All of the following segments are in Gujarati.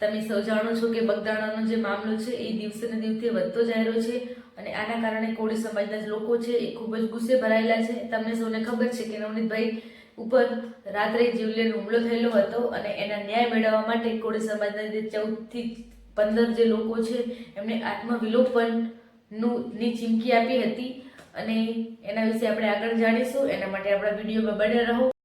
તમે સૌ જાણો છો કે બગદાણાનો જે મામલો છે એ દિવસે ને દિવસે વધતો જઈ રહ્યો છે અને આના કારણે કોળી સમાજના લોકો છે એ ખૂબ જ ગુસ્સે ભરાયેલા છે. તમને સૌને ખબર છે કે નવનીતભાઈ ઉપર રાત્રે જીવલેણ હુમલો થયેલો હતો અને એના ન્યાય મેળવવા માટે કોળી સમાજના જે ચૌદથી પંદર જે લોકો છે એમને આત્મવિલોપનનું ની ચીમકી આપી હતી અને એના વિશે આપણે આગળ જાણીશું. એના માટે આપણા વિડીયોમાં બને રહો.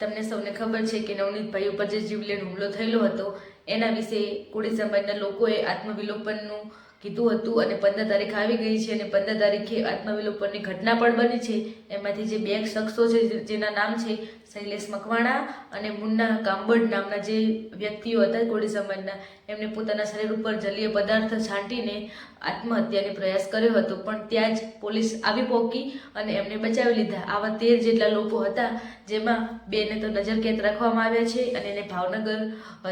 તમને સૌને ખબર છે કે નવનીતભાઈ ઉપર જે જીવલેણ હુમલો થયેલો હતો, એના વિશે કોળી સમાજના લોકોએ આત્મવિલોપનનું કીધું હતું અને પંદર તારીખ આવી ગઈ છે અને પંદર તારીખે આત્મવિલોપનની ઘટના પણ બની છે. એમાંથી જે બે શખ્સો છે જેના નામ છે શૈલેષ મકવાણા અને મુન્ના કાંબડ નામના જે વ્યક્તિઓ હતા કોળી સમાજના, એમને પોતાના શરીર ઉપર જલીય પદાર્થ છાંટીને આત્મહત્યાનો પ્રયાસ કર્યો હતો. પણ ત્યાં જ પોલીસ આવી પહોંચી અને એમને બચાવી લીધા. આવા તેર જેટલા લોકો હતા જેમાં બેને તો નજરકેદ રાખવામાં આવ્યા છે અને એને ભાવનગર,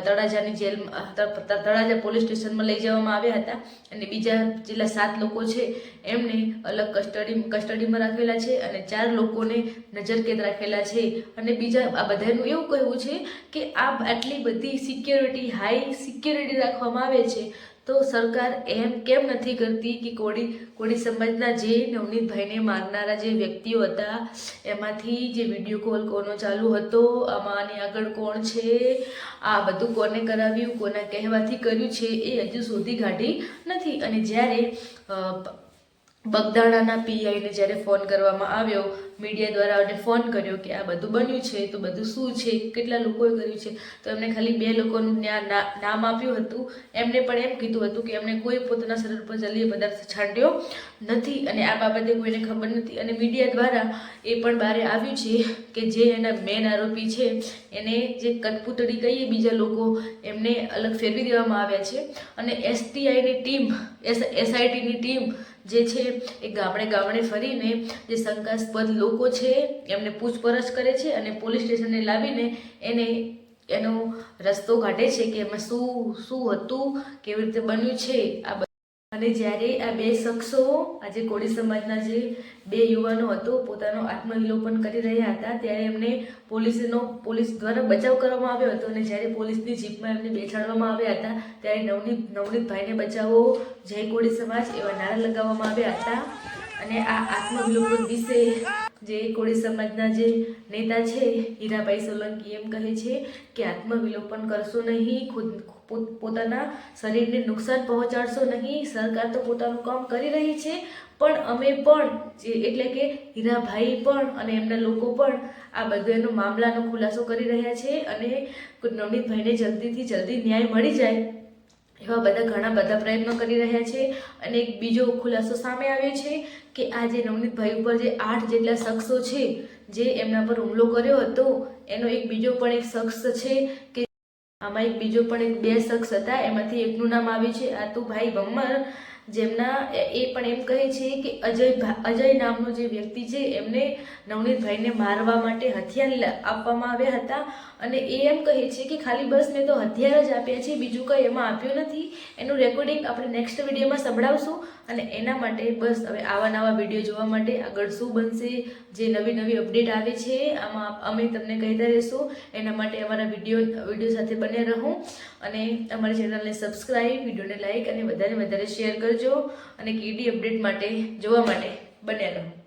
તળાજાની જેલ તળાજા પોલીસ સ્ટેશનમાં લઈ જવામાં આવ્યા હતા અને બીજા જેટલા સાત લોકો છે એમને અલગ કસ્ટડી, કસ્ટડીમાં રાખેલા છે અને ચાર લોકોને નજરકેદ રાખેલા છે અને બીજા આ બધાનું એવું કહેવું છે કે આ આટલી બધી સિક્યોરિટી હાઈ સિક્યોરિટી રાખવામાં આવે છે, તો સરકાર એમ કેમ નથી કરતી કે કોળી કોળી સમાજના જે નવનીતભાઈને મારનારા જે વ્યક્તિઓ હતા, એમાંથી જે વીડિયો કોલ કોનો ચાલુ હતો આમાંની આગળ કોણ છે, આ બધું કોને કરાવ્યું, કોના કહેવાથી કર્યું છે, એ હજુ શોધી કાઢી નથી. અને જ્યારે બગદાણાના પીઆઈને જ્યારે ફોન કરવામાં આવ્યો, મીડિયા દ્વારા એને ફોન કર્યો કે આ બધું બન્યું છે, તો બધું શું છે, કેટલા લોકોએ કર્યું છે, તો એમને ખાલી બે લોકોનું નામ આપ્યું હતું. એમને પણ એમ કીધું હતું કે એમને કોઈ પોતાના શરીર પર જલીય પદાર્થ છાંટ્યો નથી અને આ બાબતે કોઈને ખબર નથી. અને મીડિયા દ્વારા એ પણ બહાર આવ્યું છે કે જે એના મેન આરોપી છે, એને જે કઠપૂતળી કહીએ બીજા લોકો, એમને અલગ ફેરવી દેવામાં આવ્યા છે. અને એસટીઆઈની ટીમ એસ એસઆઈટીની ટીમ જે છે, એ ગામડે ગામડે ફરીને જે શંકાસ્પદ લોકો છે, એમને પૂછપરછ કરે છે અને પોલીસ સ્ટેશને લાવીને એને, એનો રસ્તો કાઢે છે કે એમાં શું શું હતું, કેવી રીતે બન્યું છે, આ. અને જ્યારે આ બે શખ્સો આજે કોળી સમાજના જે બે યુવાનો હતો, પોતાનો આત્મવિલોપન કરી રહ્યા હતા, ત્યારે એમને પોલીસનો, પોલીસ દ્વારા બચાવ કરવામાં આવ્યો હતો અને જ્યારે પોલીસની જીપમાં એમને બેસાડવામાં આવ્યા હતા, ત્યારે નવનીત, નવનીતભાઈને બચાવો, જય કોળી સમાજ એવા નારા લગાવવામાં આવ્યા હતા. અને આ આત્મવિલોપન વિશે જે કોળી સમાજના જે નેતા છે, હીરાભાઈ સોલંકી એમ કહે છે કે આત્મવિલોપન કરશો નહીં, ખુદ પોતાના શરીરને નુકસાન પહોંચાડશો નહીં, સરકાર તો પોતાનું કામ કરી રહી છે, પણ અમે પણ જે એટલે કે હીરાભાઈ પણ અને એમના લોકો પણ આ બધાનો મામલાનો ખુલાસો કરી રહ્યા છે અને નવનીતભાઈને જલ્દીથી જલ્દી ન્યાય મળી જાય. એવા બધા ઘણા બધા પ્રયત્નો કરી રહ્યા છે અને એક બીજો ખુલાસો સામે આવ્યો છે કે આ જે નવનીતભાઈ ઉપર જે આઠ જેટલા શખ્સો છે, જે એમના પર હુમલો કર્યો હતો, એનો એક બીજો પણ એક શખ્સ છે કે આમાં એક બીજો પણ એક બે શખ્સ હતા, એમાંથી એકનું નામ આવ્યું છે આતુભાઈ ભમ્મર જેમના એ પણ એમ કહે છે કે અજય અજય નામનો જે વ્યક્તિ છે, એમને નવનીતભાઈને મારવા માટે હથિયાર આપવામાં આવ્યા હતા. અને એ એમ કહે છે કે ખાલી બસ મેં તો હથિયાર જ આપ્યા છે, બીજું કંઈ એમાં આપ્યું નથી. એનું રેકોર્ડિંગ આપણે નેક્સ્ટ વિડીયોમાં સંભળાવશું. અને એના માટે બસ હવે આવા નવા વીડિયો જોવા માટે આગળ શું બનશે, જે નવી નવી અપડેટ આવે છે, આમાં અમે તમને કહેતા રહીશું. એના માટે અમારા વીડિયો વીડિયો સાથે બન્યા રહો અને અમારી ચેનલને સબસ્ક્રાઈબ વિડીયોને લાઇક અને વધારે વધારે શેર કરજો અને કેડી અપડેટ માટે, જોવા માટે બન્યા રહો.